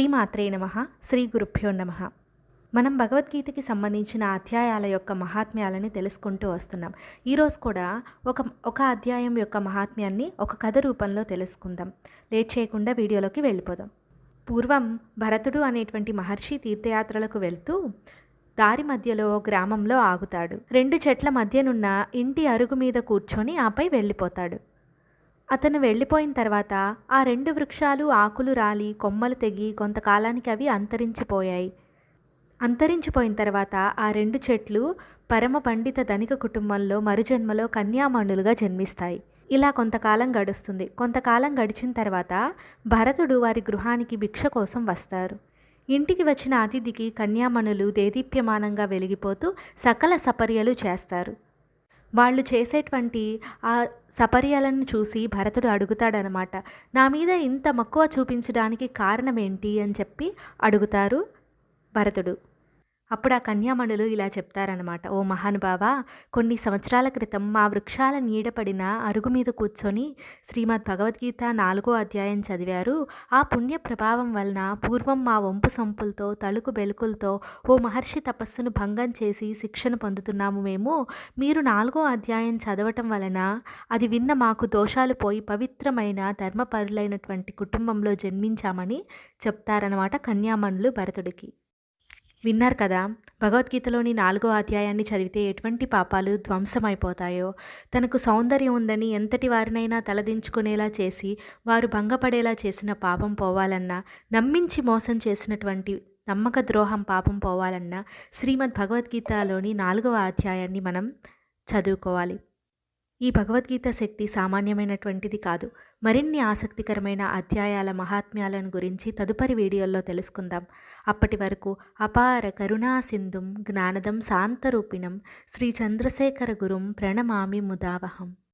శ్రీమాత్రే నమ శ్రీ గురుభ్యో నమ. మనం భగవద్గీతకి సంబంధించిన అధ్యాయాల యొక్క మహాత్మ్యాలని తెలుసుకుంటూ వస్తున్నాం. ఈరోజు కూడా ఒక ఒక అధ్యాయం యొక్క మహాత్మ్యాన్ని ఒక కథ రూపంలో తెలుసుకుందాం. లేట్ చేయకుండా వీడియోలోకి వెళ్ళిపోదాం. పూర్వం భరతుడు అనేటువంటి మహర్షి తీర్థయాత్రలకు వెళ్తూ దారి మధ్యలో గ్రామంలో ఆగుతాడు. రెండు చెట్ల మధ్యనున్న ఇంటి అరుగు మీద కూర్చొని ఆపై వెళ్ళిపోతాడు. అతను వెళ్ళిపోయిన తర్వాత ఆ రెండు వృక్షాలు ఆకులు రాలి కొమ్మలు తెగి కొంతకాలానికి అవి అంతరించిపోయాయి. అంతరించిపోయిన తర్వాత ఆ రెండు చెట్లు పరమ పండిత ధనిక కుటుంబంలో మరుజన్మలో కన్యామణులుగా జన్మిస్తాయి. ఇలా కొంతకాలం గడుస్తుంది. కొంతకాలం గడిచిన తర్వాత భరతుడు వారి గృహానికి భిక్ష కోసం వస్తారు. ఇంటికి వచ్చిన అతిథికి కన్యామణులు దేదీప్యమానంగా వెలిగిపోతూ సకల సపర్యలు చేస్తారు. వాళ్ళు చేసేటువంటి ఆ సపర్యాలను చూసి భరతుడు అడుగుతాడనమాట నా మీద ఇంత మక్కువ చూపించడానికి కారణం ఏంటి అని చెప్పి అడుగుతారు భరతుడు. అప్పుడు ఆ కన్యామణులు ఇలా చెప్తారనమాట ఓ మహానుభావ కొన్ని సంవత్సరాల క్రితం మా వృక్షాల నీడపడిన అరుగు మీద కూర్చొని శ్రీమద్ భగవద్గీత నాలుగో అధ్యాయం చదివారు. ఆ పుణ్య ప్రభావం వలన పూర్వం మా వంపు సంపులతో తలుకు బెలుకులతో ఓ మహర్షి తపస్సును భంగం చేసి శిక్షణ పొందుతున్నాము మేము. మీరు నాలుగో అధ్యాయం చదవటం వలన అది విన్న మాకు దోషాలు పోయి పవిత్రమైన ధర్మపరులైనటువంటి కుటుంబంలో జన్మించామని చెప్తారనమాట కన్యామణులు భరతుడికి. విన్నారు కదా భగవద్గీతలోని నాలుగో అధ్యాయాన్ని చదివితే ఎటువంటి పాపాలు ధ్వంసమైపోతాయో? తనకు సౌందర్యం ఉందని ఎంతటి వారినైనా తలదించుకునేలా చేసి వారు భంగపడేలా చేసిన పాపం పోవాలన్నా నమ్మించి మోసం చేసినటువంటి నమ్మక ద్రోహం పాపం పోవాలన్నా శ్రీమద్ భగవద్గీతలోని నాలుగవ అధ్యాయాన్ని మనం చదువుకోవాలి. ఈ భగవద్గీత శక్తి సామాన్యమైనటువంటిది కాదు. మరిన్ని ఆసక్తికరమైన అధ్యాయాల మహాత్మ్యాలను గురించి తదుపరి వీడియోల్లో తెలుసుకుందాం. అప్పటి వరకు అపార కరుణా సింధుం జ్ఞానదం శాంతరూపిణం శ్రీ చంద్రశేఖర గురుం ప్రణమామి ముదావహం.